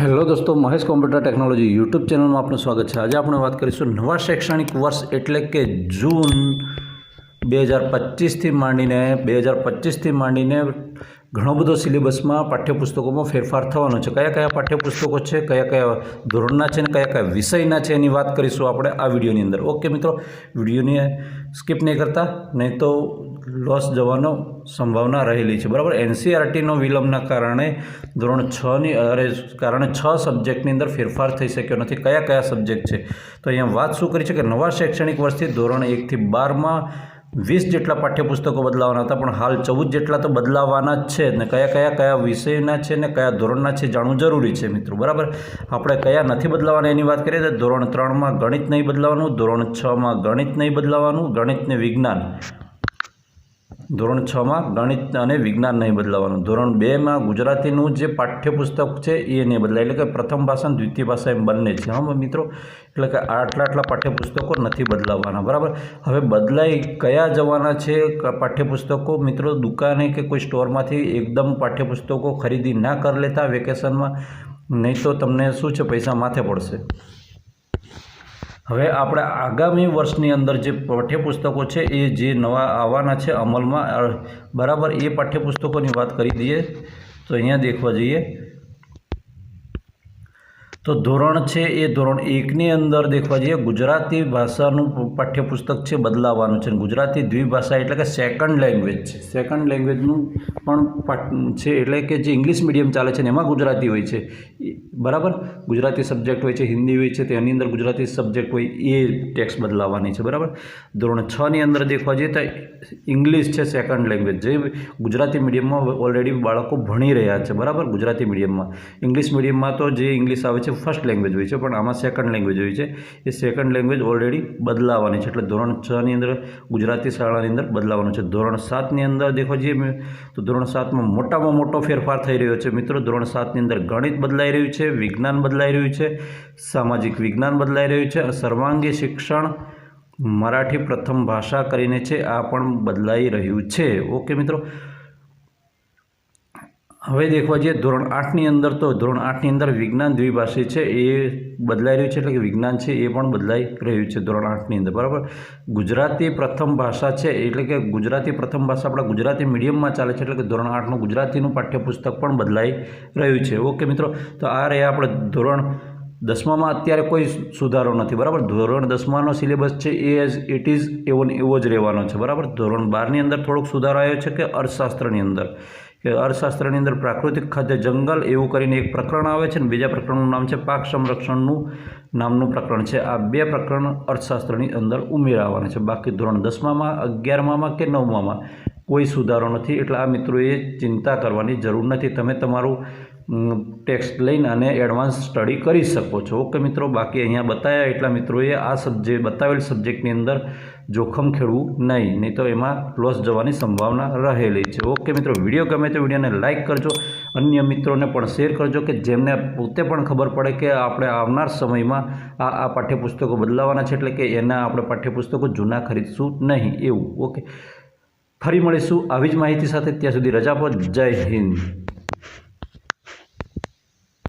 Hello દોસ્તો, Mahesh computer technology YouTube ચેનલમાં આપનું સ્વાગત છે. આજે આપણે વાત કરીશું નવા શૈક્ષણિક વર્ષ એટલે કે જૂન બે હજાર પચીસથી માંડીને બે હજાર પચીસથી માંડીને ઘણો બધો સિલેબસમાં પાઠ્યપુસ્તકોમાં ફેરફાર થવાનો છે. કયા કયા પાઠ્યપુસ્તકો છે, કયા કયા ધોરણના છે અને કયા કયા વિષયના છે એની વાત કરીશું આપણે આ વિડીયોની અંદર. ઓકે મિત્રો, વિડીયોને સ્કીપ નહીં કરતા, નહીં તો લોસ જવાનો સંભાવના રહેલી છે. બરાબર? એનસીઆરટીનો વિલંબના કારણે ધોરણ છની અરે, કારણે છ સબ્જેક્ટની અંદર ફેરફાર થઈ શક્યો નથી. કયા કયા સબ્જેક્ટ છે? તો અહીંયા વાત શું કરી છે કે નવા શૈક્ષણિક વર્ષથી ધોરણ એકથી બારમાં વીસ જેટલા પાઠ્યપુસ્તકો બદલાવાના હતા, પણ હાલ ચૌદ જેટલા તો બદલાવાના જ છે ને કયા કયા કયા વિષયના છે ને કયા ધોરણના છે જાણવું જરૂરી છે મિત્રો, બરાબર? આપણે કયા નથી બદલાવાના એની વાત કરીએ તો ધોરણ ત્રણમાં ગણિત નહીં બદલાવાનું, ધોરણ છમાં ગણિત નહીં બદલાવાનું ગણિત ને વિજ્ઞાન ધોરણ છમાં ગણિત અને વિજ્ઞાન નહીં બદલાવાનું. ધોરણ બેમાં ગુજરાતીનું જે પાઠ્યપુસ્તક છે એ નહીં બદલાય. એટલે કે પ્રથમ ભાષા અને દ્વિતીય ભાષા એમ બંને છે. હા, મિત્રો? એટલે કે આટલા આટલા પાઠ્યપુસ્તકો નથી બદલાવાના. બરાબર? હવે બદલાઈ કયા જવાના છે પાઠ્યપુસ્તકો? મિત્રો, દુકાને કે કોઈ સ્ટોરમાંથી એકદમ પાઠ્યપુસ્તકો ખરીદી ના કરી લેતા વેકેશનમાં? નહીં તો તમને શું છે? પૈસા માથે પડશે. હવે આપણે આગામી વર્ષની અંદર જે પાઠ્યપુસ્તકો છે એ જે નવા આવવાના છે અમલમાં બરાબર એ પાઠ્યપુસ્તકોની વાત કરી દઈએ. તો અહીંયા દેખવા જઈએ. તો ધોરણ છે એ ધોરણ એકની અંદર દેખવા જઈએ, ગુજરાતી ભાષાનું પાઠ્યપુસ્તક છે બદલાવાનું છે. ગુજરાતી દ્વિભાષા એટલે કે સેકન્ડ લેંગ્વેજ છે. સેકન્ડ લેંગ્વેજનું પણ છે એટલે કે જે ઇંગ્લિશ મીડિયમ ચાલે છે ને એમાં ગુજરાતી હોય છે. બરાબર? ગુજરાતી સબ્જેક્ટ હોય છે, હિન્દી હોય છે તેની અંદર ગુજરાતી સબ્જેક્ટ હોય એ ટેક્સ બદલાવાની છે, બરાબર? ધોરણ છની અંદર દેખવા જઈએ તો ઇંગ્લિશ છે સેકન્ડ લેંગ્વેજ જે ગુજરાતી મીડિયમમાં ઓલરેડી બાળકો ભણી રહ્યા છે, બરાબર? ગુજરાતી મીડિયમમાં ઇંગ્લિશ મીડિયમમાં તો જે ઇંગ્લિશ આવે છે ફર્સ્ટ લેંગ્વેજ હોય છે, પણ આમાં સેકન્ડ લેંગ્વેજ હોય છે. એ સેકન્ડ લેંગ્વેજ ઓલરેડી બદલાવાની છે. એટલે ધોરણ છની અંદર, ગુજરાતી શાળાની અંદર બદલાવાનું છે. ધોરણ સાતની અંદર દેખો જઈએ તો ધોરણ સાતમાં મોટામાં મોટો ફેરફાર થઈ રહ્યો છે. મિત્રો, ધોરણ સાતની અંદર ગણિત બદલાઈ રહ્યું છે, વિજ્ઞાન બદલાઈ રહ્યું છે, સામાજિક વિજ્ઞાન બદલાઈ રહ્યું છે સર્વાંગી શિક્ષણ મરાઠી પ્રથમ ભાષા કરીને છે, આ પણ બદલાઈ રહ્યું છે. ઓકે મિત્રો હવે દેખવા જઈએ, ધોરણ આઠની અંદર તો ધોરણ આઠની અંદર વિજ્ઞાન દ્વિભાષી છે, એ બદલાઈ રહ્યું છે, એટલે કે વિજ્ઞાન છે, એ પણ બદલાઈ રહ્યું છે ધોરણ આઠની અંદર, બરાબર? ગુજરાતી પ્રથમ ભાષા છે, એટલે કે ગુજરાતી પ્રથમ ભાષા આપણા ગુજરાતી મીડિયમમાં ચાલે છે, એટલે કે ધોરણ આઠનું ગુજરાતીનું પાઠ્યપુસ્તક પણ બદલાઈ રહ્યું છે. ઓકે મિત્રો, તો આ રહ્યા આપણે ધોરણ દસમામાં, અત્યારે કોઈ સુધારો નથી, બરાબર? ધોરણ દસમાનો સિલેબસ છે, એ એઝ ઇટ ઇઝ એવો એવો જ રહેવાનો છે, બરાબર? ધોરણ બારની અંદર થોડોક સુધારો આવ્યો છે કે અર્થશાસ્ત્રની અંદર? કે અર્થશાસ્ત્રની અંદર પ્રાકૃતિક ખાદ્ય જંગલ એવું કરીને એક પ્રકરણ આવે છે ને બીજા પ્રકરણનું નામ છે પાક સંરક્ષણનું નામનું પ્રકરણ છે. આ બે પ્રકરણ અર્થશાસ્ત્રની અંદર ઉમેરાવાના છે. બાકી ધોરણ દસમામાં, અગિયારમામાં કે નવમામાં કોઈ સુધારો નથી. એટલે આ મિત્રોએ ચિંતા કરવાની જરૂર નથી. તમે તમારું ટેક્સ્ટ લઈને અને એડવાન્સ સ્ટડી કરી શકો છો. ઓકે મિત્રો, બાકી અહીંયા બતાવ્યા એટલા મિત્રોએ આ સબ્જેક્ટ બતાવેલ સબ્જેક્ટની અંદર જોખમ ખેડવું નહીં નહીં તો એમાં લોસ જવાની સંભાવના રહેલી છે. ઓકે મિત્રો, વીડિયો ગમે તો વિડીયોને લાઇક કરજો, અન્ય મિત્રોને પણ શેર કરજો કે જેમને પોતે પણ ખબર પડે કે આપણે આવનાર સમયમાં આ આ પાઠ્યપુસ્તકો બદલાવાના છે એટલે કે એના આપણે પાઠ્યપુસ્તકો જૂના ખરીદશું નહીં, એવું. ઓકે. ફરી મળીશું આવી જ માહિતી સાથે. ત્યાં સુધી રજા પર જય હિન્દ.